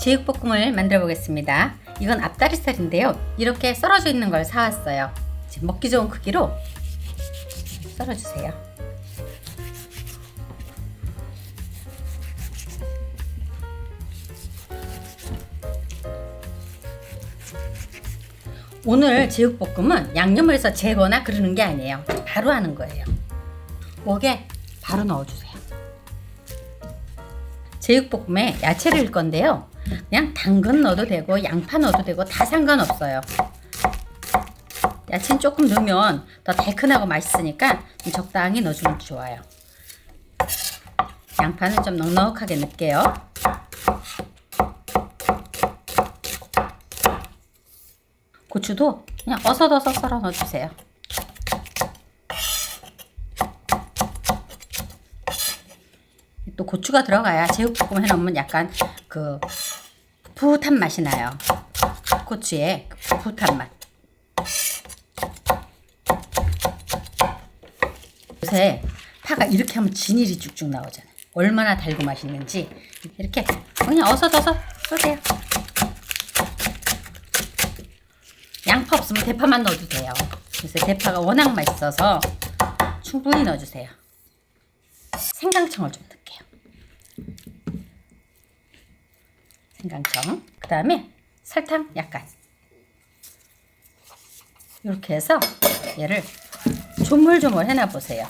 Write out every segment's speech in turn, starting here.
제육볶음을 만들어 보겠습니다. 이건 앞다리살인데요. 이렇게 썰어져 있는 걸 사왔어요. 먹기 좋은 크기로 썰어주세요. 오늘 제육볶음은 양념을 해서 재거나 그러는 게 아니에요. 바로 하는 거예요. 목에 바로 넣어주세요. 제육볶음에 야채를 넣을 건데요. 그냥 당근 넣어도 되고 양파 넣어도 되고 다 상관없어요. 야채는 조금 넣으면 더 달큰하고 맛있으니까 좀 적당히 넣어주면 좋아요. 양파는 좀 넉넉하게 넣을게요. 고추도 그냥 어서어서 썰어 넣어주세요. 또 고추가 들어가야 제육볶음 해놓으면 약간 그 풋한 맛이 나요. 고추의 그 풋한 맛. 요새 파가 이렇게 하면 진일이 쭉쭉 나오잖아요. 얼마나 달고 맛있는지 이렇게 그냥 어서어서 쏘세요. 양파 없으면 대파만 넣어도 돼요. 그래서 대파가 워낙 맛있어서 충분히 넣어주세요. 생강청을 좀 넣을게요. 생강청. 그 다음에 설탕 약간. 이렇게 해서 얘를 조물조물 해놔 보세요.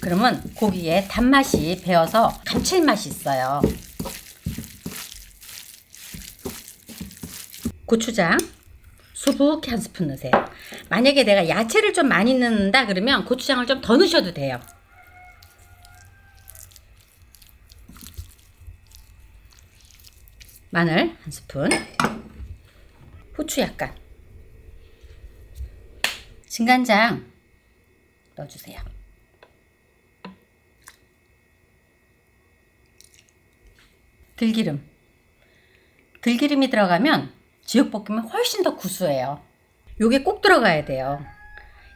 그러면 고기에 단맛이 배어서 감칠맛이 있어요. 고추장 수북히 한 스푼 넣으세요. 만약에 내가 야채를 좀 많이 넣는다 그러면 고추장을 좀 더 넣으셔도 돼요. 마늘 한 스푼, 후추 약간, 진간장 넣어주세요. 들기름. 들기름이 들어가면 지역볶음이 훨씬 더 구수해요. 요게 꼭 들어가야 돼요.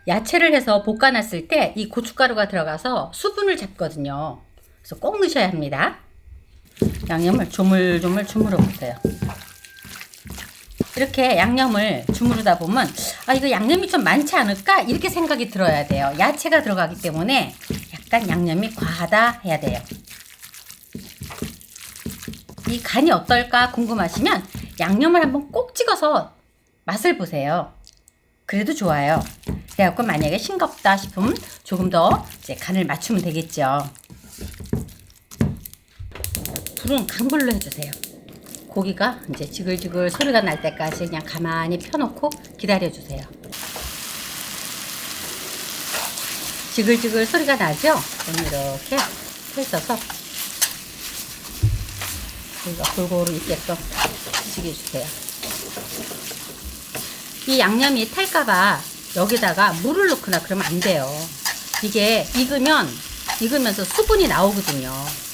야채를 해서 볶아놨을 때 이 고춧가루가 들어가서 수분을 잡거든요. 그래서 꼭 넣으셔야 합니다. 양념을 조물조물 주물어 보세요. 이렇게 양념을 주무르다 보면 아 이거 양념이 좀 많지 않을까 이렇게 생각이 들어야 돼요. 야채가 들어가기 때문에 약간 양념이 과하다 해야 돼요. 이 간이 어떨까 궁금하시면 양념을 한번 꼭 찍어서 맛을 보세요. 그래도 좋아요. 그래갖고 만약에 싱겁다 싶으면 조금 더 이제 간을 맞추면 되겠죠. 불은 강불로 해주세요. 고기가 이제 지글지글 소리가 날 때까지 그냥 가만히 펴놓고 기다려주세요. 지글지글 소리가 나죠? 그럼 이렇게 펴있어서 고기가 골고루 있게끔 지켜주세요. 이 양념이 탈까봐 여기다가 물을 넣거나 그러면 안 돼요. 이게 익으면 익으면서 수분이 나오거든요.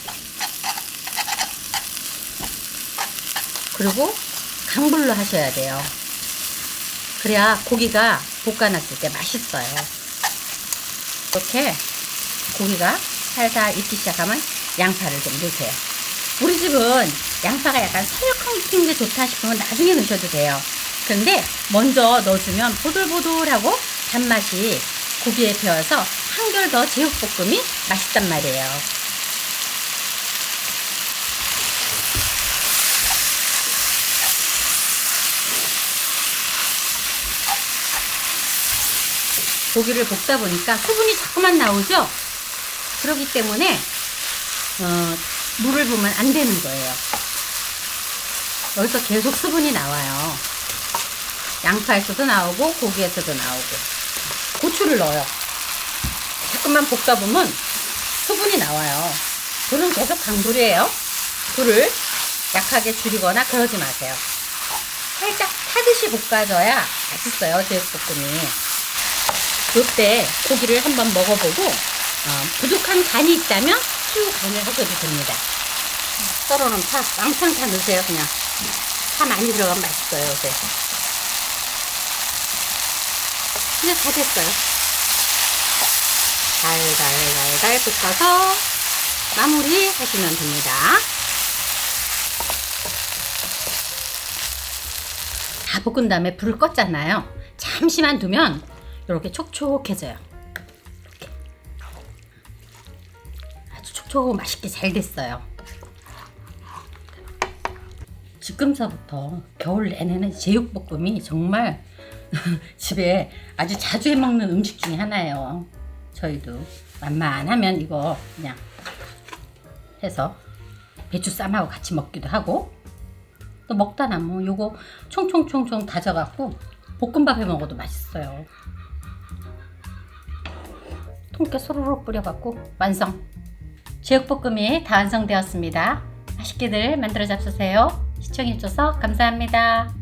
그리고 강불로 하셔야 돼요. 그래야 고기가 볶아놨을 때 맛있어요. 이렇게 고기가 살살 익기 시작하면 양파를 좀 넣으세요. 우리 집은 양파가 약간 새콤 익힌 게 좋다 싶으면 나중에 넣으셔도 돼요. 그런데 먼저 넣어주면 보들보들하고 단맛이 고기에 배어서 한결 더 제육볶음이 맛있단 말이에요. 고기를 볶다 보니까 수분이 자꾸만 나오죠? 그렇기 때문에 어, 물을 부으면 안 되는 거예요. 여기서 계속 수분이 나와요. 양파에서도 나오고 고기에서도 나오고 고추를 넣어요. 자꾸만 볶다 보면 수분이 나와요. 불은 계속 강불이에요. 불을 약하게 줄이거나 그러지 마세요. 살짝 타듯이 볶아줘야 맛있어요. 제육볶음이. 요때 고기를 한번 먹어보고 어, 부족한 간이 있다면 추후 간을 하셔도 됩니다. 썰어놓은 파 왕창 다 넣으세요 그냥 파 많이 들어가면 맛있어요 요새 이제 다 됐어요 달달달달 볶아서 마무리 하시면 됩니다 다 볶은 다음에 불을 껐잖아요. 잠시만 두면 이렇게 촉촉해져요. 이렇게. 아주 촉촉하고 맛있게 잘 됐어요. 지금서부터 겨울 내내는 제육볶음이 정말 집에 아주 자주 해 먹는 음식 중에 하나예요. 저희도 만만하면 이거 그냥 해서 배추 쌈하고 같이 먹기도 하고 또 먹다 남으면 요거 총총총총 다져갖고 볶음밥 해 먹어도 맛있어요. 통깨 소로록 뿌려갖고 완성. 제육볶음이 다 완성되었습니다. 맛있게들 만들어 잡수세요. 시청해주셔서 감사합니다.